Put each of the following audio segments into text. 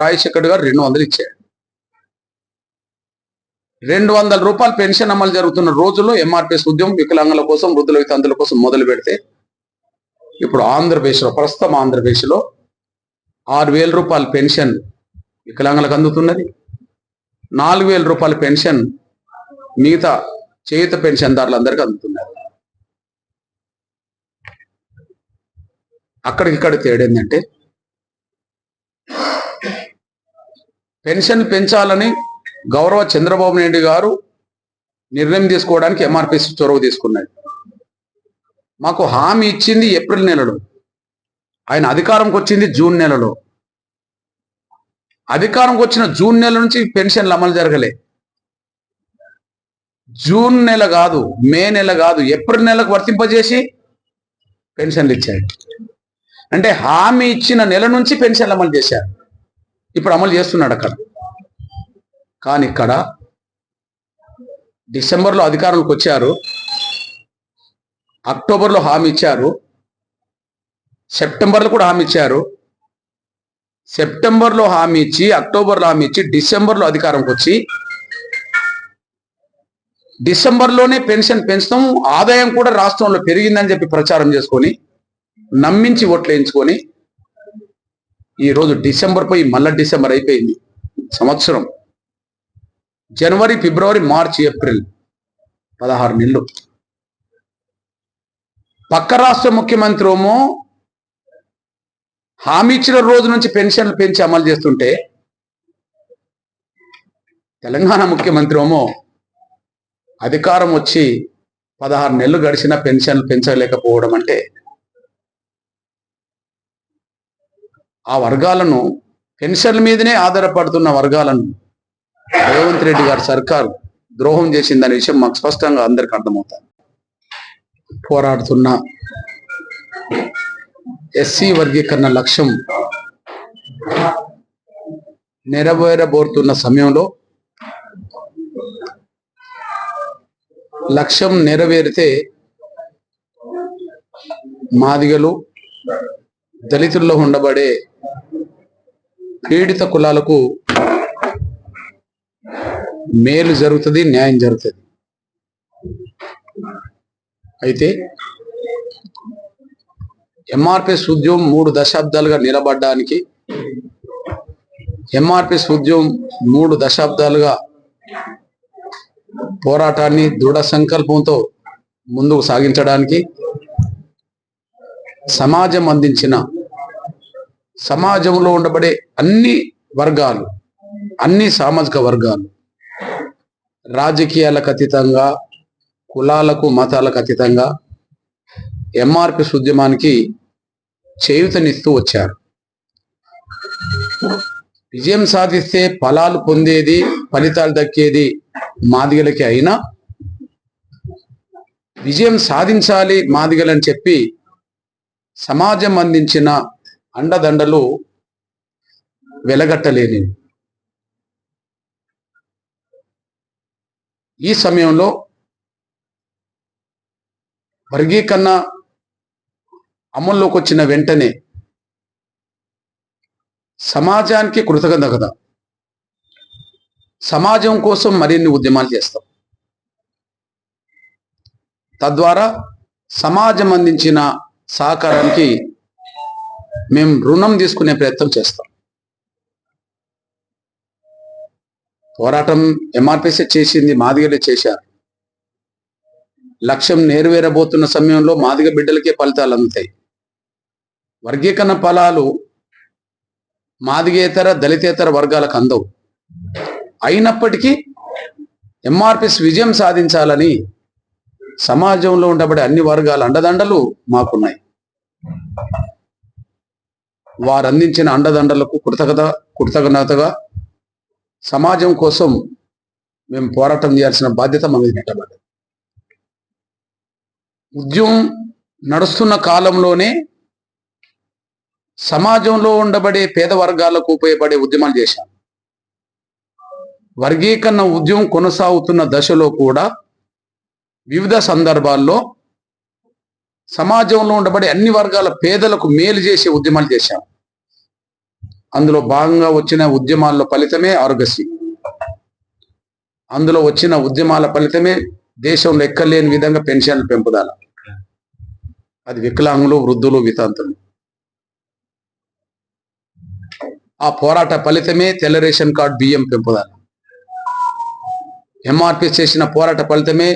రాజశేఖర్ గారు రెండు వందలు ఇచ్చాడు రెండు వందల రూపాయలు పెన్షన్ అమలు జరుగుతున్న రోజుల్లో ఎంఆర్పిఎస్ ఉద్యమం వికలాంగుల కోసం వృద్ధుల వితంతుల కోసం మొదలు పెడితే ఇప్పుడు ఆంధ్రప్రదేశ్లో ప్రస్తుతం ఆంధ్రప్రదేశ్లో ఆరు వేల రూపాయల పెన్షన్ వికలాంగులకు అందుతున్నది. నాలుగు వేల రూపాయల పెన్షన్ మిగతా చేయుత పెన్షన్దారులందరికీ అందుతున్నారు అక్కడికిక్కడ తేడా ఏంటంటే పెన్షన్ పెంచాలని గౌరవ చంద్రబాబు నాయుడు గారు నిర్ణయం తీసుకోవడానికి ఎంఆర్పిసి చొరవ తీసుకున్నాడు. మాకు హామీ ఇచ్చింది ఏప్రిల్ నెలలో. ఆయన అధికారంకి వచ్చింది జూన్ నెలలో. అధికారంకి వచ్చిన జూన్ నెల నుంచి పెన్షన్లు అమలు జరగలే. జూన్ నెల కాదు మే నెల కాదు ఏప్రిల్ నెలకు వర్తింపజేసి పెన్షన్లు ఇచ్చాడు. అంటే హామీ ఇచ్చిన నెల నుంచి పెన్షన్లు అమలు చేశారు. ఇప్పుడు అమలు చేస్తున్నాడు అక్కడ. కానీ ఇక్కడ డిసెంబర్లో అధికారంలోకి వచ్చారు. అక్టోబర్లో హామీ ఇచ్చారు. సెప్టెంబర్లో కూడా హామీ ఇచ్చారు. సెప్టెంబర్లో హామీ ఇచ్చి అక్టోబర్లో హామీ ఇచ్చి డిసెంబర్లో అధికారంకి వచ్చి డిసెంబర్లోనే పెన్షన్ పెంచడం ఆదాయం కూడా రాష్ట్రంలో పెరిగిందని చెప్పి ప్రచారం చేసుకొని నమ్మించి ఓట్లు వేయించుకొని ఈరోజు డిసెంబర్ పోయి మళ్ళా డిసెంబర్ అయిపోయింది. సంవత్సరం. జనవరి ఫిబ్రవరి మార్చి ఏప్రిల్ పదహారు నెలలు. పక్క రాష్ట్ర ముఖ్యమంత్రి ఏమో హామీ ఇచ్చిన రోజు నుంచి పెన్షన్లు పెంచి అమలు చేస్తుంటే తెలంగాణ ముఖ్యమంత్రి ఏమో అధికారం వచ్చి పదహారు నెలలు గడిచిన పెన్షన్లు పెంచలేకపోవడం అంటే ఆ వర్గాలను పెన్షన్ల మీదనే ఆధారపడుతున్న వర్గాలను రేవంత్ రెడ్డి గారి సర్కారు ద్రోహం చేసిందనే విషయం మాకు స్పష్టంగా అందరికి అర్థమవుతుంది. పోరాడుతున్న ఎస్సీ వర్గీకరణ లక్ష్యం నెరవేరబోతున్న సమయంలో లక్ష్యం నెరవేరితే మాదిగలు దళితుల్లో ఉండబడే పీడిత కులాలకు మేలు జరుగుతుంది న్యాయం జరుగుతుంది. అయితే ఎంఆర్పిఎస్ ఉద్యమం మూడు దశాబ్దాలుగా నిలబడ్డానికి ఎంఆర్పిఎస్ ఉద్యమం మూడు దశాబ్దాలుగా పోరాటాన్ని దృఢ సంకల్పంతో ముందుకు సాగించడానికి సమాజం అందించిన సమాజంలో ఉండబడే అన్ని వర్గాలు అన్ని సామాజిక వర్గాలు రాజకీయాలకు అతీతంగా కులాలకు మతాలకు అతీతంగా ఎంఆర్పి ఉద్యమానికి చేయూతనిస్తూ వచ్చారు. విజయం సాధిస్తే ఫలాలు పొందేది ఫలితాలు దక్కేది మాదిగలకి అయినా విజయం సాధించాలి మాదిగలని చెప్పి సమాజం అందించిన అండదండలు వెలగట్టలేని. ఈ సమయంలో వర్గీకరణ అమల్లోకి వచ్చిన వెంటనే సమాజానికి కృతజ్ఞత కదా. సమాజం కోసం మరిన్ని ఉద్యమాలు చేస్తాం. తద్వారా సమాజం అందించిన సహకారానికి మేము రుణం తీసుకునే ప్రయత్నం చేస్తాం. పోరాటం ఎంఆర్పిసి చేసింది మాదిగలే చేశారు. లక్ష్యం నెరవేరబోతున్న సమయంలో మాదిగ బిడ్డలకే ఫలితాలు అందుతాయి. వర్గీకరణ ఫలాలు మాదిగేతర దళితేతర వర్గాలకు అందవు. అయినప్పటికీ ఎంఆర్పిఎస్ విజయం సాధించాలని సమాజంలో ఉండబడే అన్ని వర్గాల అండదండలు మాకున్నాయి. వారు అందించిన అండదండలకు కృతజ్ఞత కృతజ్ఞతగా సమాజం కోసం మేము పోరాటం చేయాల్సిన బాధ్యత మన మీద. నెట్టబడ్డది ఉద్యమం నడుస్తున్న కాలంలోనే సమాజంలో ఉండబడే పేద వర్గాలకు ఉపయోగపడే ఉద్యమాలు చేశాం. వర్గీకరణ ఉద్యమం కొనసాగుతున్న దశలో కూడా వివిధ సందర్భాల్లో సమాజంలో ఉండబడే అన్ని వర్గాల పేదలకు మేలు చేసే ఉద్యమాలు చేశాం. అందులో భాగంగా వచ్చిన ఉద్యమాల్లో ఫలితమే ఆరోగ్యశ్రీ. అందులో వచ్చిన ఉద్యమాల ఫలితమే దేశంలో ఎక్కలేని విధంగా పెన్షన్ల పెంపుదల అది వికలాంగులు వృద్ధులు వితాంతులు. ఆ పోరాట ఫలితమే తెల్ల రేషన్ కార్డు బియ్యం పెంపుదల ఎంఆర్పి చేసిన పోరాట ఫలితమే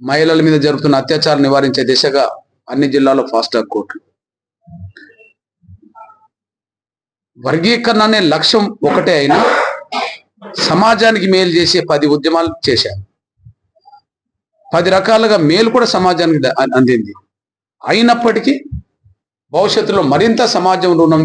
మహిళల మీద జరుగుతున్న అత్యాచారం నివారించే దిశగా అన్ని జిల్లాలో ఫాస్ట్ ట్రాక్ కోర్టులు. వర్గీకరణ అనే లక్ష్యం ఒకటే అయినా సమాజానికి మేలు చేసే పది ఉద్యమాలు చేశారు పది రకాలుగా మేలు కూడా సమాజానికి అందింది. అయినప్పటికీ భవిష్యత్తులో మరింత సమాజం రుణం